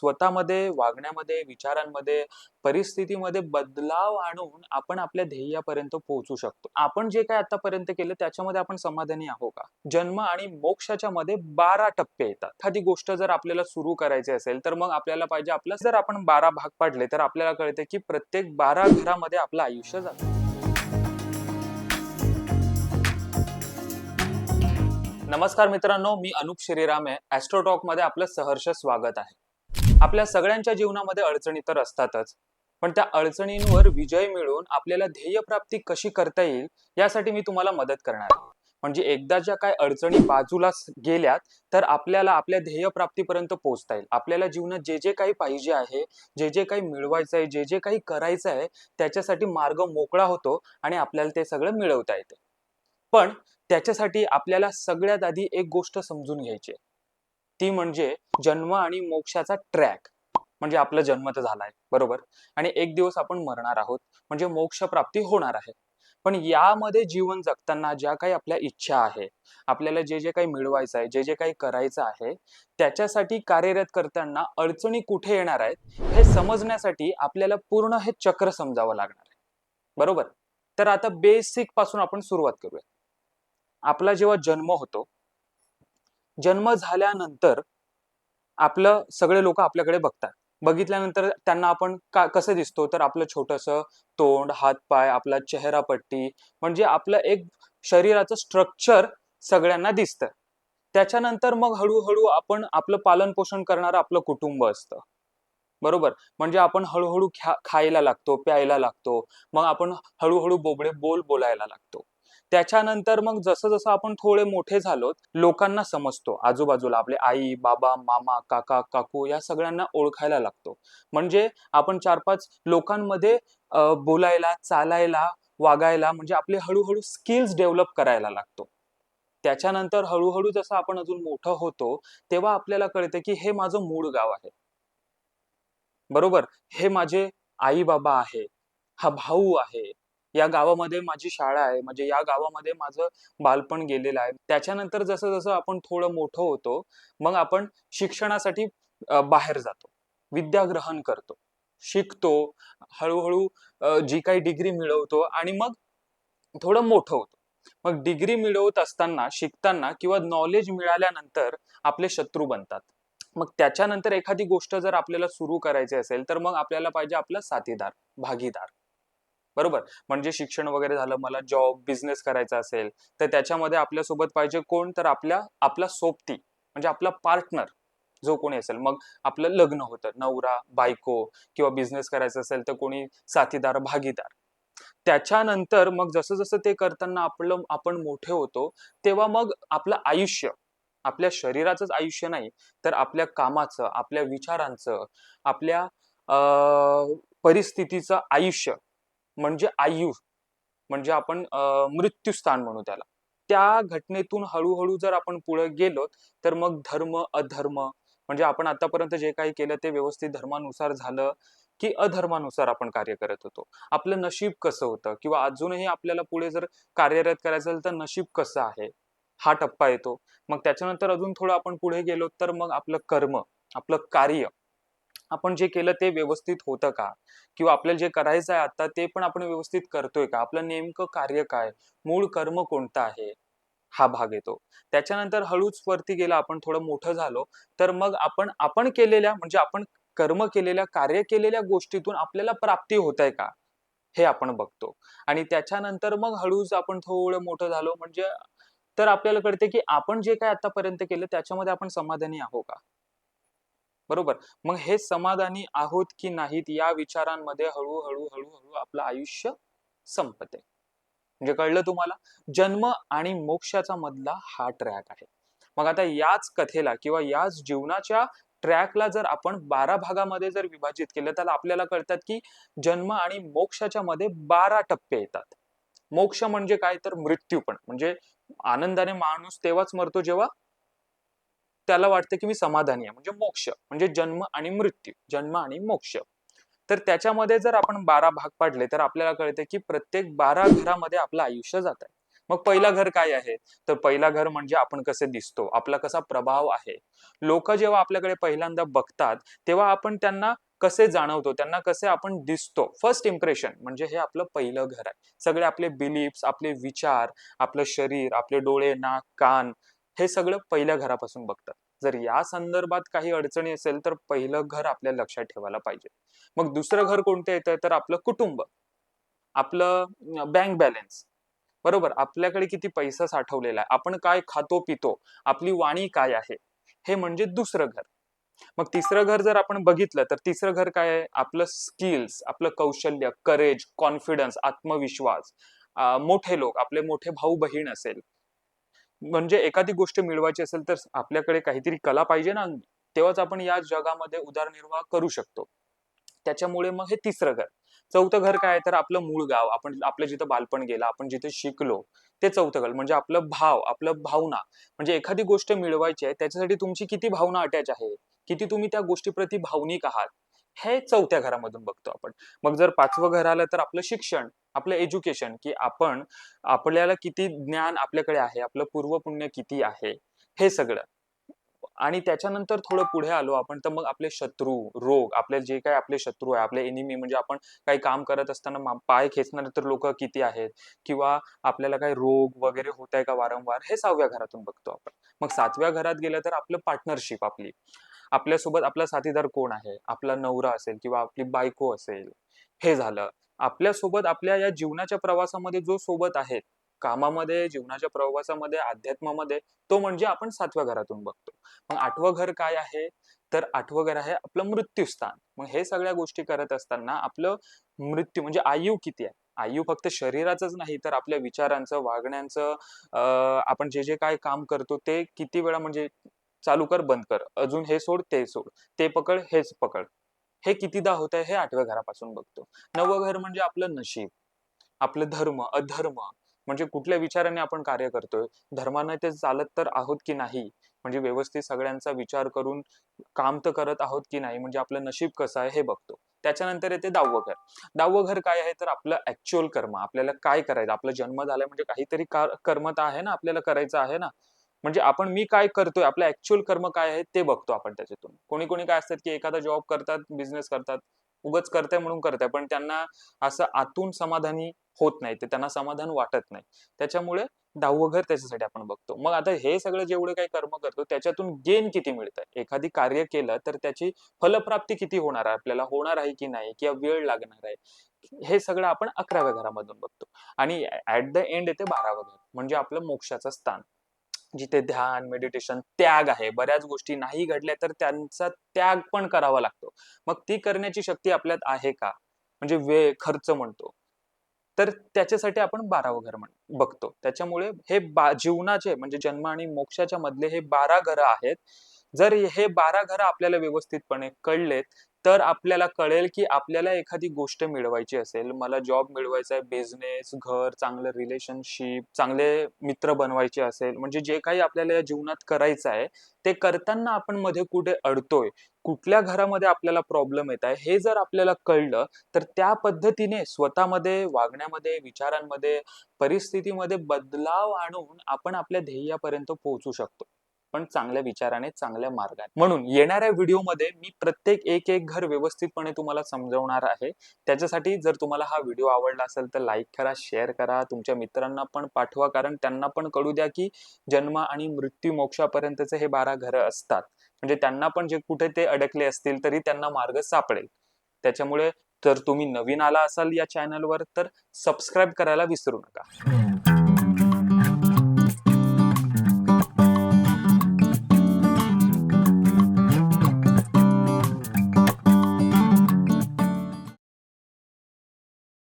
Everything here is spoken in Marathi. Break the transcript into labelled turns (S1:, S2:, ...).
S1: स्वतःमध्ये, वागण्यामध्ये, विचारांमध्ये, परिस्थितीमध्ये बदलाव आणून आपण आपल्या ध्येयापर्यंत पोहोचू शकतो. आपण जे काय आतापर्यंत केलं त्याच्यामध्ये आपण समाधानी आहो का? जन्म आणि मोक्षाच्या मध्ये 12 टप्पे येतात. एखादी गोष्ट जर आपल्याला सुरू करायची असेल, तर मग आपल्याला पाहिजे आपलं जर आपण 12 भाग पाडले, तर आपल्याला कळते की प्रत्येक 12 घरामध्ये आपलं आयुष्य जातं. नमस्कार मित्रांनो, मी अनुप श्रीराम आहे. ॲस्ट्रोटॉकमध्ये आपलं सहर्ष स्वागत आहे. आपल्या सगळ्यांच्या जीवनामध्ये अडचणी तर असतातच, पण त्या अडचणींवर विजय मिळवून आपल्याला ध्येयप्राप्ती कशी करता येईल, यासाठी मी तुम्हाला मदत करणार आहे. म्हणजे एकदा ज्या काही अडचणी बाजूला गेल्यात, तर आपल्याला आपल्या ध्येयप्राप्तीपर्यंत पोहोचता येईल. आपल्याला जीवनात जे जे काही पाहिजे आहे, जे जे काही मिळवायचं आहे, जे जे काही करायचं आहे, त्याच्यासाठी मार्ग मोकळा होतो आणि आपल्याला ते सगळं मिळवता येते. पण त्याच्यासाठी आपल्याला सगळ्यात आधी एक गोष्ट समजून घ्यायची आहे. ती म्हणजे जन्म आणि मोक्षाचा ट्रॅक. म्हणजे आपला जन्म तर झालाय, बरोबर? आणि एक दिवस आपण मरणार आहोत, म्हणजे मोक्ष प्राप्ती होणार आहे. पण यामध्ये जीवन जगताना ज्या काही आपल्या इच्छा आहे, आपल्याला जे जे काही मिळवायचं आहे, जे जे काही करायचं आहे, त्याच्यासाठी कार्यरत करताना अडचणी कुठे येणार आहेत, हे समजण्यासाठी आपल्याला पूर्ण हे चक्र समजावं लागणार आहे. बरोबर? तर आता बेसिकपासून आपण सुरुवात करूया. आपला जेव्हा जन्म होतो, जन्म झाल्यानंतर आपलं सगळे लोक आपल्याकडे बघतात. बघितल्यानंतर त्यांना आपण का कसं दिसतो, तर आपलं छोटंसं तोंड, हात-पाय, आपला चेहरापट्टी म्हणजे आपलं एक शरीराचं स्ट्रक्चर सगळ्यांना दिसतं. त्याच्यानंतर मग हळूहळू आपण आपलं पालन-पोषण करणारं आपलं कुटुंब असतं. बरोबर? म्हणजे आपण हळूहळू खायला लागतो, प्यायला लागतो. मग आपण हळूहळू बोबडे बोल बोलायला लागतो. त्याच्यानंतर मग जसं-जसं आपण थोडे मोठे झालो लोकांना समजतो. आजूबाजूला आपले आई, बाबा, मामा, काका, काकू या सगळ्यांना ओळखायला लागतो. म्हणजे आपण 4-5 लोकांमध्ये बोलायला, चालायला, वागायला म्हणजे आपले हळूहळू स्किल्स डेव्हलप करायला लागतो. त्याच्यानंतर हळूहळू जसं आपण अजून मोठं होतो, तेव्हा आपल्याला कळतं की हे माझं मूळ गाव आहे. बरोबर? हे माझे आई-बाबा आहे. हा भाऊ आहे. या गावामध्ये माझी शाळा आहे. म्हणजे या गावामध्ये माझं बालपण गेलेलं आहे. त्याच्यानंतर जसं-जसं आपण थोडं मोठं होतो, मग आपण शिक्षणासाठी बाहेर जातो. विद्या ग्रहण करतो. शिकतो. हळूहळू जी काही डिग्री मिळवतो आणि मग थोडं मोठं होतो. मग डिग्री मिळवत असताना, शिकताना किंवा नॉलेज मिळाल्यानंतर आपले शत्रू बनतात. मग त्याच्यानंतर एखादी गोष्ट जर आपल्याला सुरू करायची असेल, तर मग आपल्याला पाहिजे आपला साथीदार, भागीदार. बरोबर? म्हणजे शिक्षण वगैरे झालं, मला जॉब, बिझनेस करायचा असेल, तर त्याच्यामध्ये आपल्यासोबत पाहिजे कोण? तर आपल्या आपला सोबती म्हणजे आपला पार्टनर जो कोणी असेल. मग आपलं लग्न होतं, नवरा, बायको किंवा बिझनेस करायचा असेल, तर कोणी साथीदार, भागीदार. त्याच्यानंतर मग जसं-जसं ते करताना आपलं आपण मोठे होतो, तेव्हा मग आपलं आयुष्य, आपल्या शरीराचंच आयुष्य नाही, तर आपल्या कामाचं, आपल्या विचारांचं, आपल्या अ, परिस्थितीचं आयुष्य म्हणजे आयुष म्हणजे आपण मृत्यूस्थान म्हणू त्याला. त्या घटनेतून हळूहळू जर आपण पुढे गेलो तर मग धर्म, अधर्म म्हणजे आपण आतापर्यंत जे काही केलं ते व्यवस्थित धर्मानुसार झालं, की अधर्मानुसार आपण कार्य करत होतो. आपलं नशीब कसं होतं किंवा अजूनही आपल्याला पुढे जर कार्यरत करायचं असेल, तर नशीब कसं आहे? हा टप्पा येतो. मग त्याच्यानंतर अजून थोडं आपण पुढे गेलो, तर मग आपलं कर्म, आपलं कार्य, आपण जे केलं ते व्यवस्थित होतं का? किंवा आपल्याला जे करायचं आहे आता, ते पण आपण व्यवस्थित करतोय का? आपलं नेमकं कार्य काय? मूळ कर्म कोणतं आहे? हा भाग येतो. त्याच्यानंतर हळूच वरती गेलं, आपण थोडं मोठं झालो, तर मग आपण आपण केलेल्या म्हणजे आपण कर्म केलेल्या, कार्य केलेल्या गोष्टीतून आपल्याला प्राप्ती होतंय का? हे आपण बघतो. आणि त्याच्यानंतर मग हळूच आपण थोडं मोठं झालो म्हणजे तर आपल्याला कळते, की आपण जे काय आतापर्यंत केलं त्याच्यामध्ये आपण समाधानी आहो का? बरोबर? मग हे समाधानी आहोत की नाहीत या विचारांमध्ये हळूहळू हळू हळू आपलं आयुष्य संपते. म्हणजे कळलं तुम्हाला? जन्म आणि मोक्षाचा मधला हा ट्रॅक आहे. मग आता याच कथेला किंवा याच जीवनाच्या ट्रॅकला जर आपण 12 भागामध्ये जर विभाजित केलं, तर आपल्याला कळतात की जन्म आणि मोक्षाच्या मध्ये 12 टप्पे येतात. मोक्ष म्हणजे काय? तर मृत्यू पण. म्हणजे आनंदाने माणूस तेव्हाच मरतो जेव्हा त्याला वाटतं की मी समाधानी आहे. म्हणजे मोक्ष. म्हणजे जन्म आणि मृत्यू, जन्म आणि मोक्ष. तर त्याच्यामध्ये जर आपण 12 भाग पाडले, तर आपल्याला कळते की प्रत्येक 12 घरामध्ये आपलं आयुष्य जात आहे. मग पहिला घर काय आहे? तर पहिला घर म्हणजे आपण कसे दिसतो? आपला कसा प्रभाव आहे? लोक जेव्हा आपल्याकडे पहिल्यांदा बघतात तेव्हा आपण त्यांना कसे जाणवतो? त्यांना कसे आपण दिसतो? फर्स्ट इम्प्रेशन म्हणजे हे आपलं पहिलं घर आहे. सगळे आपले बिलीफ्स आपले विचार आपलं शरीर आपले डोळे नाक कान हे सगळं पहिल्या घरापासून बघतात. जर या संदर्भात काही अडचणी असेल तर पहिलं घर आपल्या लक्षात ठेवायला पाहिजे. मग दुसरं घर कोणतं येतं तर आपलं कुटुंब. आपलं बँक बॅलन्स बरोबर? आपल्याकडे किती पैसा साठवलेला आहे? आपण काय खातो पितो? आपली वाणी काय आहे? हे म्हणजे दुसरं घर. मग तिसरं घर जर आपण बघितलं तर तिसरं घर काय आहे? आपलं स्किल्स आपलं कौशल्य करेज कॉन्फिडन्स आत्मविश्वास. मोठे लोक आपले मोठे भाऊ बहीण असेल म्हणजे एखादी गोष्ट मिळवायची असेल तर आपल्याकडे काहीतरी कला पाहिजे ना तेव्हाच आपण या जगामध्ये उदरनिर्वाह करू शकतो. त्याच्यामुळे मग हे तिसरं घर. चौथं घर काय तर आपलं मूळ गाव. आपण आपलं जिथं बालपण गेलं आपण जिथे शिकलो ते चौथं घर. म्हणजे आपलं भाव आपलं भावना. म्हणजे एखादी गोष्ट मिळवायची आहे त्याच्यासाठी तुमची किती भावना अटॅच आहे? किती तुम्ही त्या गोष्टीप्रती भावनिक आहात? हे चौथ्या घरामधून बघतो आपण. मग जर पाचवं घर आलं तर आपलं शिक्षण आपलं एज्युकेशन की आपण आपल्याला किती ज्ञान आपल्याकडे आहे आपलं पूर्वपुण्य किती आहे हे सगळं. आणि त्याच्यानंतर थोडं पुढे आलो आपण तर मग आपले शत्रू रोग आपले जे काही आपले शत्रू आहे आपले एनिमी म्हणजे आपण काही काम करत असताना पाय खेचणारे तर लोक किती आहेत? किंवा आपल्याला काही रोग वगैरे होत आहे का वारंवार? हे सहाव्या घरातून बघतो आपण. मग सातव्या घरात गेलं तर आपलं पार्टनरशिप आपली. आपल्यासोबत आपला साथीदार कोण आहे? आपला नवरा असेल किंवा आपली बायको असेल. हे झालं. आपल्यासोबत आपल्या या जीवनाच्या प्रवासामध्ये जो सोबत आहे कामामध्ये जीवनाच्या प्रवासामध्ये अध्यात्मामध्ये तो म्हणजे आपण सातव्या घरातून बघतो. मग आठवं घर काय आहे? तर आठवं घर आहे आपलं मृत्यूस्थान. मग हे सगळ्या गोष्टी करत असताना आपलं मृत्यू म्हणजे आयु किती आहे? आयु फक्त शरीराचंच नाही तर आपल्या विचारांचं वागण्याचं आपण जे जे काय काम करतो ते किती वेळा म्हणजे चालू कर बंद कर. अजून हे सोड ते सोड. ते पकड हेच पकड. हे कितीदा होत आहे हे आठव्या घरापासून बघतो. नवं घर म्हणजे आपलं नशीब. आपलं धर्म अधर्म. म्हणजे कुठल्या विचाराने आपण कार्य करतोय? धर्माने ते चालत तर आहोत की नाही? म्हणजे व्यवस्थित सगळ्यांचा विचार करून काम तर करत आहोत की नाही? म्हणजे आपलं नशीब कसं आहे हे बघतो. त्याच्यानंतर येते दहावं घर. दहावं घर काय आहे? तर आपलं ऍक्च्युअल कर्म. आपल्याला काय करायचं? आपला जन्म झालाय म्हणजे काहीतरी कर्म तर आहे ना? आपल्याला करायचं आहे ना? म्हणजे आपण मी काय करतोय आपलं ऍक्च्युअल कर्म काय आहे ते बघतो आपण त्याच्यातून. कोणी कोणी काय असतात की एखादा जॉब करतात बिझनेस करतात उगच करताय म्हणून करताय पण त्यांना असं आतून समाधानी होत नाही ते त्यांना समाधान वाटत नाही. त्याच्यामुळे दहावं घर त्याच्यासाठी आपण बघतो. मग आता हे सगळं जेवढे काही कर्म करतो त्याच्यातून गेन किती मिळतं? एखादी कार्य केलं तर त्याची फलप्राप्ती किती होणार आहे? आपल्याला होणार आहे की नाही? किंवा वेळ लागणार आहे? हे सगळं आपण अकराव्या घरामधून बघतो. आणि ऍट द एंड येते बारावं घर म्हणजे आपलं मोक्षाचं स्थान. जिथे ध्यान मेडिटेशन त्याग आहे. बऱ्याच गोष्टी नाही घडल्या तर त्यांचा त्याग पण करावा लागतो. मग ती करण्याची शक्ती आपल्यात आहे का? म्हणजे वेळ खर्च म्हणतो. तर त्याच्यासाठी आपण बारावं घर म्हण बघतो. त्याच्यामुळे हे बा जीवनाचे म्हणजे जन्म आणि मोक्षाच्या मधले हे बारा घरं आहेत. जर हे बारा घरं आपल्याला व्यवस्थितपणे कळलेत तर आपल्याला कळेल की आपल्याला एखादी गोष्ट मिळवायची असेल. मला जॉब मिळवायचा आहे बिझनेस घर चांगलं रिलेशनशिप चांगले मित्र बनवायचे असेल म्हणजे जे काही आपल्याला या जीवनात करायचं आहे ते करताना आपण मध्ये कुठे अडतोय कुठल्या घरामध्ये आपल्याला प्रॉब्लेम येत आहे हे जर आपल्याला कळलं तर त्या पद्धतीने स्वतःमध्ये वागण्यामध्ये विचारांमध्ये परिस्थितीमध्ये बदलाव आणून आपण आपल्या ध्येयापर्यंत पोहोचू शकतो. पण चांगल्या विचाराने चांगल्या मार्गाने. म्हणून येणाऱ्या व्हिडिओमध्ये मी प्रत्येक एक एक घर व्यवस्थितपणे तुम्हाला समजवणार आहे. त्याच्यासाठी जर तुम्हाला हा व्हिडिओ आवडला असेल तर लाईक करा शेअर करा तुमच्या मित्रांना पण पाठवा. कारण त्यांना पण कळू द्या की जन्म आणि मृत्यू मोक्षापर्यंतचे हे बारा घरं असतात. म्हणजे त्यांना पण जे कुठे ते अडकले असतील तरी त्यांना मार्ग सापडेल. त्याच्यामुळे जर तुम्ही नवीन आला असाल या चॅनलवर तर सबस्क्राईब करायला विसरू नका.